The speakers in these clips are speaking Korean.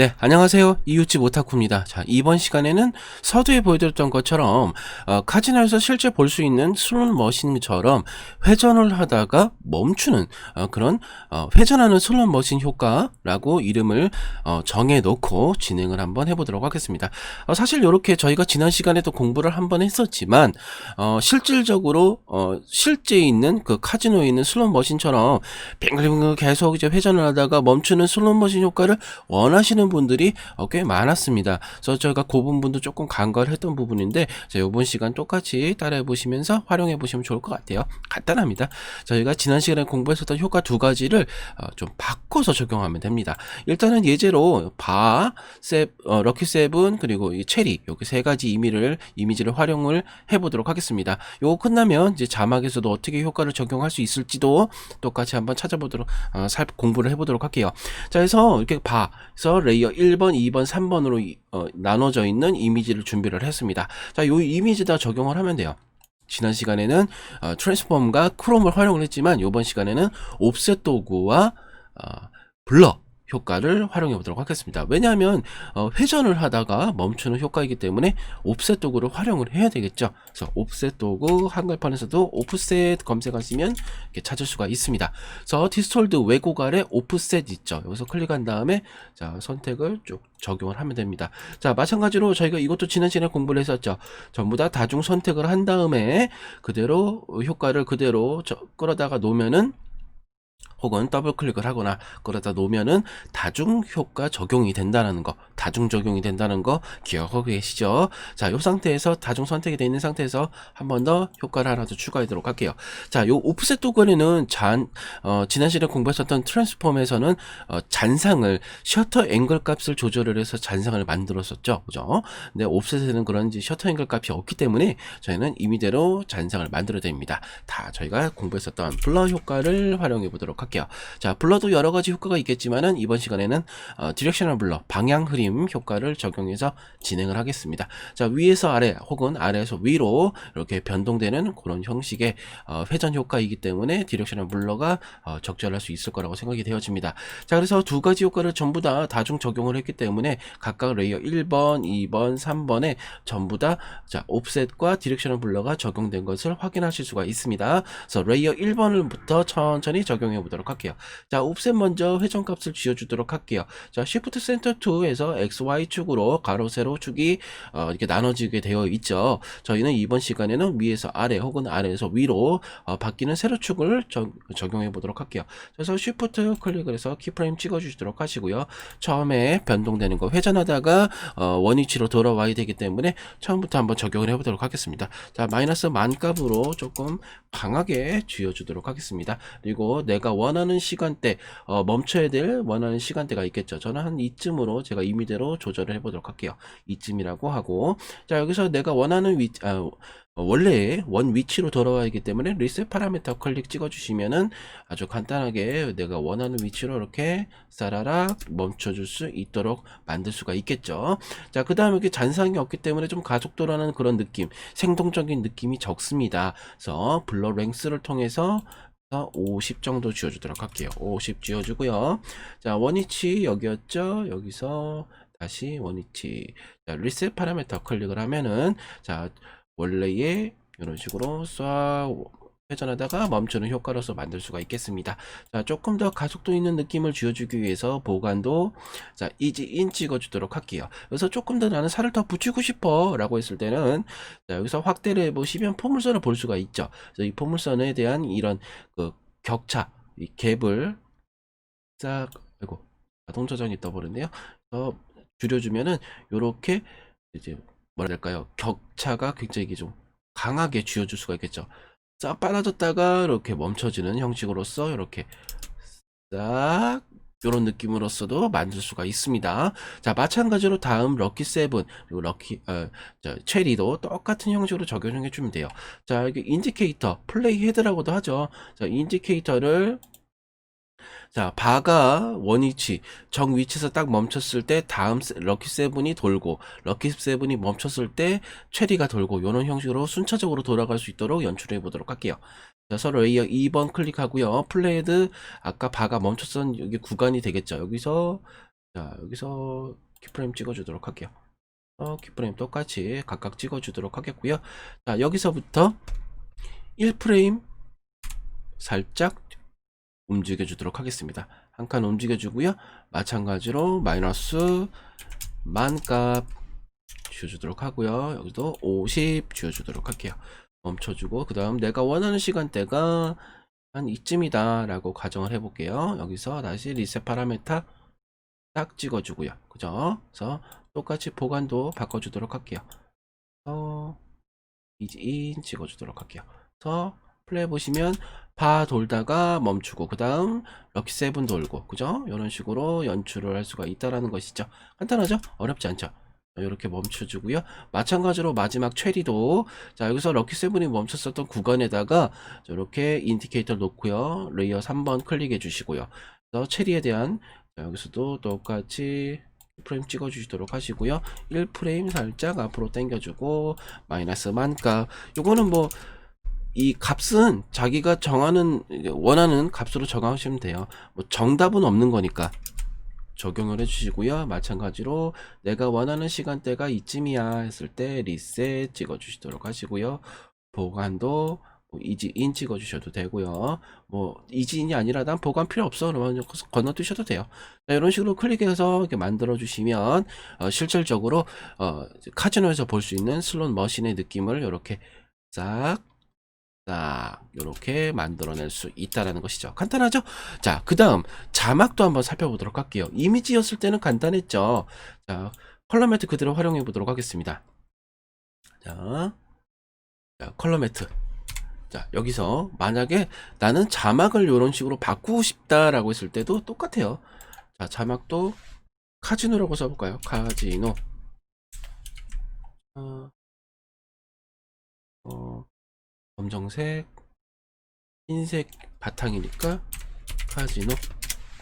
네, 안녕하세요. 이웃집 오타쿠입니다. 자, 이번 시간에는 서두에 보여드렸던 것처럼, 어, 카지노에서 실제 볼 수 있는 슬롯 머신처럼 회전을 하다가 멈추는, 어, 그런, 어, 회전하는 슬롯 머신 효과라고 이름을, 어, 정해놓고 진행을 한번 해보도록 하겠습니다. 어, 사실 이렇게 저희가 지난 시간에도 공부를 한번 했었지만, 어, 실질적으로, 어, 실제 있는 그 카지노에 있는 슬롯 머신처럼 뱅글뱅글 계속 이제 회전을 하다가 멈추는 슬롯 머신 효과를 원하시는 분들이 어, 꽤 많았습니다. 그래서 저희가 그 부분도 조금 간과를 했던 부분인데 자, 이번 시간 똑같이 따라해 보시면서 활용해 보시면 좋을 것 같아요. 간단합니다. 저희가 지난 시간에 공부했었던 효과 두 가지를 어, 좀 바꿔서 적용하면 됩니다. 일단은 예제로 바, 세, 어, 럭키 세븐 그리고 이 체리 이렇게 세 가지 이미를 이미지를 활용을 해보도록 하겠습니다. 요거 끝나면 이제 자막에서도 어떻게 효과를 적용할 수 있을지도 똑같이 한번 찾아보도록 어, 살 공부를 해보도록 할게요. 자, 그래서 이렇게 봐. 그래서 레이 어 1번, 2번, 3번으로 이- 어, 나눠져 있는 이미지를 준비를 했습니다. 자, 요 이미지다 적용을 하면 돼요. 지난 시간에는 어, 트랜스폼과 크롬을 활용을 했지만 이번 시간에는 옵셋 도구와 어, 블러 효과를 활용해 보도록 하겠습니다. 왜냐하면 어, 회전을 하다가 멈추는 효과이기 때문에 옵셋 도구를 활용을 해야 되겠죠. 그래서 옵셋 도구 한글판에서도 오프셋 검색하시면 찾을 수가 있습니다. 그래서 디스톨드 왜곡 아래 오프셋 있죠. 여기서 클릭한 다음에 자 선택을 쭉 적용을 하면 됩니다. 자 마찬가지로 저희가 이것도 지난 시간에 공부를 했었죠. 전부 다 다중 선택을 한 다음에 그대로 효과를 그대로 저, 끌어다가 놓으면은 혹은 더블 클릭을 하거나 끌어다 놓으면은 다중 효과 적용이 된다는 거, 다중 적용이 된다는 거 기억하고 계시죠? 자, 이 상태에서 다중 선택이 되어 있는 상태에서 한 번 더 효과를 하나 더 추가하도록 할게요. 자, 요 오프셋 도구에는 잔, 어, 지난 시간에 공부했었던 트랜스폼에서는 어, 잔상을 셔터 앵글 값을 조절을 해서 잔상을 만들었었죠. 그죠? 근데 옵셋에는 그런 이제 셔터 앵글 값이 없기 때문에 저희는 임의대로 잔상을 만들어야 됩니다. 다 저희가 공부했었던 블러 효과를 활용해 보도록 할게요. 자, 블러도 여러 가지 효과가 있겠지만은 이번 시간에는 어, 디렉셔널 블러, 방향 흐림 효과를 적용해서 진행을 하겠습니다. 자, 위에서 아래 혹은 아래에서 위로 이렇게 변동되는 그런 형식의 어, 회전 효과이기 때문에 디렉셔널 블러가 어, 적절할 수 있을 거라고 생각이 되어집니다. 자, 그래서 두 가지 효과를 전부 다 다중 적용을 했기 때문에 각각 레이어 1번, 2번, 3번에 전부 다 자, 옵셋과 디렉셔널 블러가 적용된 것을 확인하실 수가 있습니다. 그래서 레이어 1번을부터 천천히 적용해 보도록 할게요. 자, 옵셋 먼저 회전값을 지어주도록 할게요. 자, Shift Center 2에서 XY 축으로 가로 세로 축이 어, 이렇게 나눠지게 되어 있죠. 저희는 이번 시간에는 위에서 아래 혹은 아래에서 위로 어, 바뀌는 세로축을 적, 적용해 보도록 할게요. 그래서 Shift 클릭을 해서 키프레임 찍어주시도록 하시고요. 처음에 변동되는 거 회전하다가 어, 원위치로 돌아와야 되기 때문에 처음부터 한번 적용을 해보도록 하겠습니다. 자 마이너스 만값으로 조금 강하게 쥐어주도록 하겠습니다. 그리고 내가 원하는 시간대 어, 멈춰야 될 원하는 시간대가 있겠죠. 저는 한 이쯤으로 제가 임의대로 조절을 해보도록 할게요. 이쯤이라고 하고 자 여기서 내가 원하는 위 아, 어, 원래 원 위치로 돌아와야기 때문에 리셋 파라미터 클릭 찍어주시면은 아주 간단하게 내가 원하는 위치로 이렇게 싸라락 멈춰줄 수 있도록 만들 수가 있겠죠. 자, 그 다음에 이렇게 잔상이 없기 때문에 좀 가속도라는 그런 느낌, 생동적인 느낌이 적습니다. 그래서 블러 랭스를 통해서 50 정도 지어주도록 할게요. 50 지어주고요. 자, 원위치 여기였죠. 여기서 다시 원위치. 자, 리셋 파라미터 클릭을 하면은 자, 원래의 이런 식으로 쏴 회전하다가 멈추는 효과로서 만들 수가 있겠습니다. 자, 조금 더 가속도 있는 느낌을 쥐어주기 위해서 보관도 자, 이지 인 찍어주도록 할게요. 그래서 조금 더 나는 살을 더 붙이고 싶어 라고 했을 때는 자, 여기서 확대를 해보시면 포물선을 볼 수가 있죠. 그래서 이 포물선에 대한 이런 그 격차, 이 갭을 싹, 아이고, 자동 저장이 떠버렸네요. 그래서 줄여주면은 요렇게 이제 될까요? 격차가 굉장히 좀 강하게 쥐어줄 수가 있겠죠. 싹 빨아졌다가 이렇게 멈춰지는 형식으로서 이렇게 싹 이런 느낌으로서도 만들 수가 있습니다. 자 마찬가지로 다음 럭키 세븐 그리고 럭키 어, 자, 체리도 똑같은 형식으로 적용해 주면 돼요. 자 여기 인디케이터 플레이 헤드라고도 하죠. 자 인디케이터를 자, 바가 원위치, 정 위치에서 딱 멈췄을 때 다음 세- 럭키 세븐이 돌고 럭키 세븐이 멈췄을 때 체리가 돌고 이런 형식으로 순차적으로 돌아갈 수 있도록 연출해 보도록 할게요. 자, 서로 레이어 2번 클릭하고요. 플레이드 아까 바가 멈췄던 여기 구간이 되겠죠. 여기서 자, 여기서 키프레임 찍어 주도록 할게요. 어, 키프레임 똑같이 각각 찍어 주도록 하겠고요. 자, 여기서부터 1프레임 살짝 움직여 주도록 하겠습니다. 한 칸 움직여 주고요. 마찬가지로 마이너스 만값 지워주도록 하고요. 여기도 50 지워주도록 할게요. 멈춰주고 그 다음 내가 원하는 시간대가 한 이쯤이다 라고 가정을 해볼게요. 여기서 다시 리셋 파라메타 딱 찍어주고요. 그죠? 그래서 똑같이 보관도 바꿔주도록 할게요. 어, 이진 찍어주도록 할게요. 그래서 플레이 보시면 바 돌다가 멈추고 그 다음 럭키 세븐 돌고 그죠? 이런 식으로 연출을 할 수가 있다라는 것이죠. 간단하죠? 어렵지 않죠? 이렇게 멈춰주고요. 마찬가지로 마지막 체리도 자 여기서 럭키 세븐이 멈췄었던 구간에다가 이렇게 인디케이터 놓고요. 레이어 3번 클릭해 주시고요. 그래서 체리에 대한 자, 여기서도 똑같이 프레임 찍어 주시도록 하시고요. 1프레임 살짝 앞으로 당겨주고 마이너스 만값 요거는 뭐 이 값은 자기가 정하는 원하는 값으로 정하시면 돼요. 뭐 정답은 없는 거니까 적용을 해주시고요. 마찬가지로 내가 원하는 시간대가 이쯤이야 했을 때 리셋 찍어주시도록 하시고요. 보관도 뭐 이지인 찍어주셔도 되고요. 뭐 이지인이 아니라 난 보관 필요 없어 그러면 건너뛰셔도 돼요. 자, 이런 식으로 클릭해서 이렇게 만들어 주시면 어, 실질적으로 어, 카지노에서 볼 수 있는 슬롯 머신의 느낌을 이렇게 싹 딱 이렇게 만들어낼 수 있다라는 것이죠. 간단하죠? 자, 그 다음 자막도 한번 살펴보도록 할게요. 이미지였을 때는 간단했죠. 자, 컬러 매트 그대로 활용해 보도록 하겠습니다. 자, 자 컬러 매트. 자, 여기서 만약에 나는 자막을 이런 식으로 바꾸고 싶다라고 했을 때도 똑같아요. 자, 자막도 카지노라고 써볼까요? 카지노. 어, 어, 검정색, 흰색 바탕이니까 카지노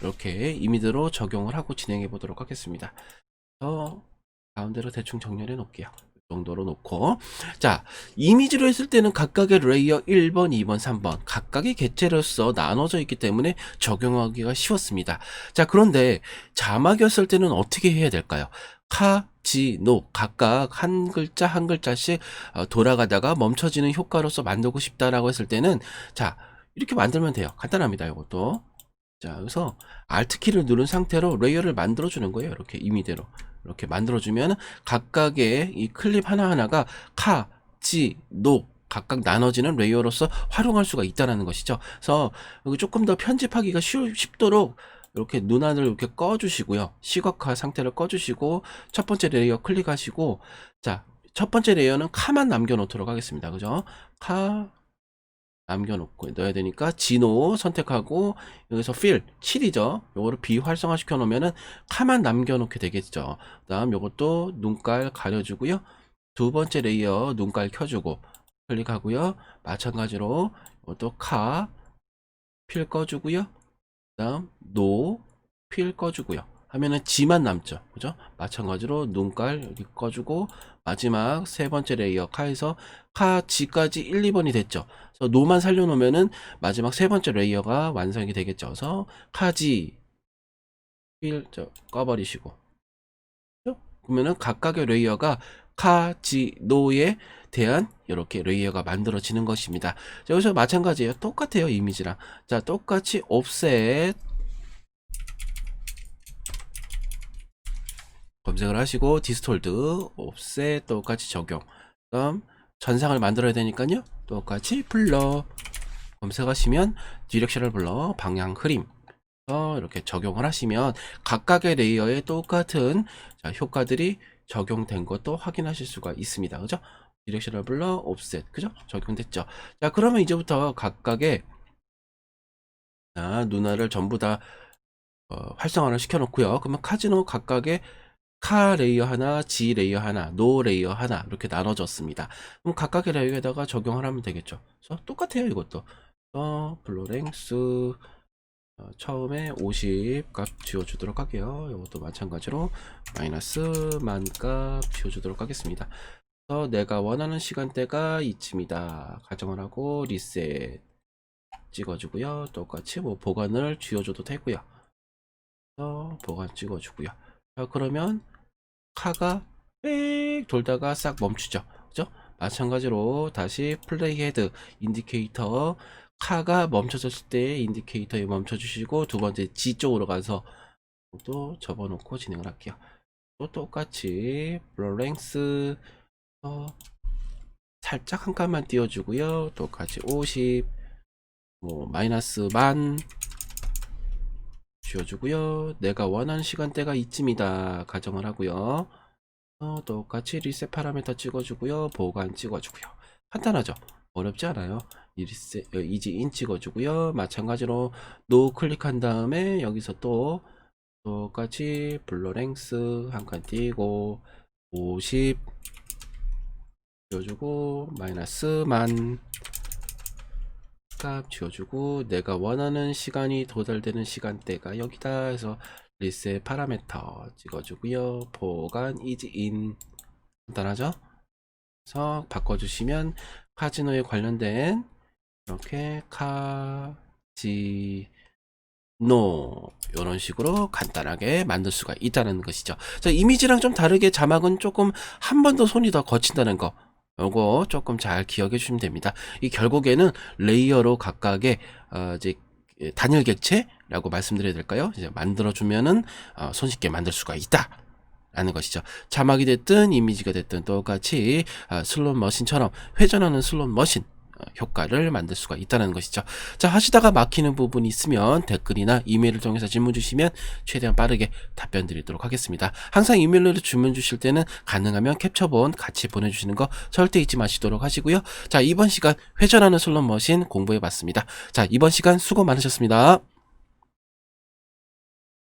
이렇게 이미지로 적용을 하고 진행해 보도록 하겠습니다. 저 가운데로 대충 정렬해 놓을게요. 이 정도로 놓고 자 이미지로 했을 때는 각각의 레이어 1번, 2번, 3번 각각의 객체로서 나눠져 있기 때문에 적용하기가 쉬웠습니다. 자 그런데 자막이었을 때는 어떻게 해야 될까요? 카, 지, 노 각각 한 글자 한 글자씩 어, 돌아가다가 멈춰지는 효과로서 만들고 싶다라고 했을 때는 자 이렇게 만들면 돼요. 간단합니다. 이것도 자 여기서 Alt 키를 누른 상태로 레이어를 만들어 주는 거예요. 이렇게 이미대로 이렇게 만들어 주면 각각의 이 클립 하나 하나가 카, 지, 노 각각 나눠지는 레이어로서 활용할 수가 있다는 것이죠. 그래서 조금 더 편집하기가 쉬, 쉽도록 이렇게 눈안을 이렇게 꺼주시고요. 시각화 상태를 꺼주시고 첫 번째 레이어 클릭하시고 자 첫 번째 레이어는 카만 남겨놓도록 하겠습니다. 그죠? 카 남겨놓고 넣어야 되니까 진호 선택하고 여기서 fill 7이죠. 요거를 비활성화 시켜 놓으면은 카만 남겨놓게 되겠죠. 그 다음 요것도 눈깔 가려주고요. 두 번째 레이어 눈깔 켜주고 클릭하고요. 마찬가지로 이것도 카, 필 꺼주고요. 그다음 노, 필 꺼주고요. 하면은 지만 남죠. 그죠? 마찬가지로 눈깔 여기 꺼주고 마지막 세 번째 레이어 카에서 카 지까지 1, 2번이 됐죠. 그래서 노만 살려놓으면은 마지막 세 번째 레이어가 완성이 되겠죠. 그래서 카지 필 저, 꺼버리시고? 그러면은 각각의 레이어가 카 지 노에 대한 이렇게 레이어가 만들어지는 것입니다. 자, 여기서 마찬가지예요. 똑같아요 이미지랑. 자 똑같이 옵셋 검색을 하시고 디스톨드 옵셋 똑같이 적용 그다음 전상을 만들어야 되니까요 똑같이 불러 검색하시면 디렉션을 불러 방향 흐림 어, 이렇게 적용을 하시면 각각의 레이어에 똑같은 자, 효과들이 적용된 것도 확인하실 수가 있습니다 그죠 디렉션을 불러 옵셋 그죠 적용됐죠 자 그러면 이제부터 각각의 자, 누나를 전부 다 어, 활성화를 시켜 놓고요 그러면 카지노 각각의 카 레이어 하나, 지 레이어 하나, 노 레이어 하나 이렇게 나눠졌습니다. 그럼 각각의 레이어에다가 적용을 하면 되겠죠. 그래서 똑같아요 이것도. 어, 블로랭스 어, 처음에 50 값 지워주도록 할게요. 이것도 마찬가지로 마이너스 만값 지워주도록 하겠습니다. 그래서 내가 원하는 시간대가 이쯤이다. 가정을 하고 리셋 찍어주고요. 똑같이 뭐 보관을 지워줘도 되고요. 어, 보관 찍어주고요. 자, 그러면 카가 빽 돌다가 싹 멈추죠. 그죠? 마찬가지로 다시 플레이 헤드 인디케이터 카가 멈춰졌을 때 인디케이터에 멈춰주시고 두 번째 G 쪽으로 가서 또 접어놓고 진행을 할게요. 또 똑같이 블러랭스 어, 살짝 한 칸만 띄워주고요. 똑같이 50, 뭐 마이너스 만 지워주고요. 내가 원하는 시간대가 이쯤이다 가정을 하고요. 어, 똑같이 리셋 파라미터 찍어주고요. 보관 찍어주고요. 간단하죠? 어렵지 않아요. 이 리셋, 어, 이지인 찍어주고요. 마찬가지로 노 클릭한 다음에 여기서 또 똑같이 블러랭스 한 칸 띄고 50 지워주고 마이너스 만 값 지워주고 내가 원하는 시간이 도달되는 시간대가 여기다 해서 리셋 파라미터 찍어주고요. 보관 이지인. 간단하죠? 그래서 바꿔주시면 카지노에 관련된 이렇게 카지노 이런 식으로 간단하게 만들 수가 있다는 것이죠. 자 이미지랑 좀 다르게 자막은 조금 한 번 더 손이 더 거친다는 거 요거 조금 잘 기억해 주시면 됩니다. 이 결국에는 레이어로 각각의 어, 이제 단일 객체라고 말씀드려야 될까요? 이제 만들어 주면은 어, 손쉽게 만들 수가 있다. 라는 것이죠. 자막이 됐든 이미지가 됐든 똑같이 어, 슬롯 머신처럼 회전하는 슬롯 머신 어, 효과를 만들 수가 있다는 것이죠. 자, 하시다가 막히는 부분이 있으면 댓글이나 이메일을 통해서 질문 주시면 최대한 빠르게 답변 드리도록 하겠습니다. 항상 이메일로 질문 주실 때는 가능하면 캡처본 같이 보내주시는 거 절대 잊지 마시도록 하시고요. 자, 이번 시간 회전하는 슬롯 머신 공부해 봤습니다. 자, 이번 시간 수고 많으셨습니다.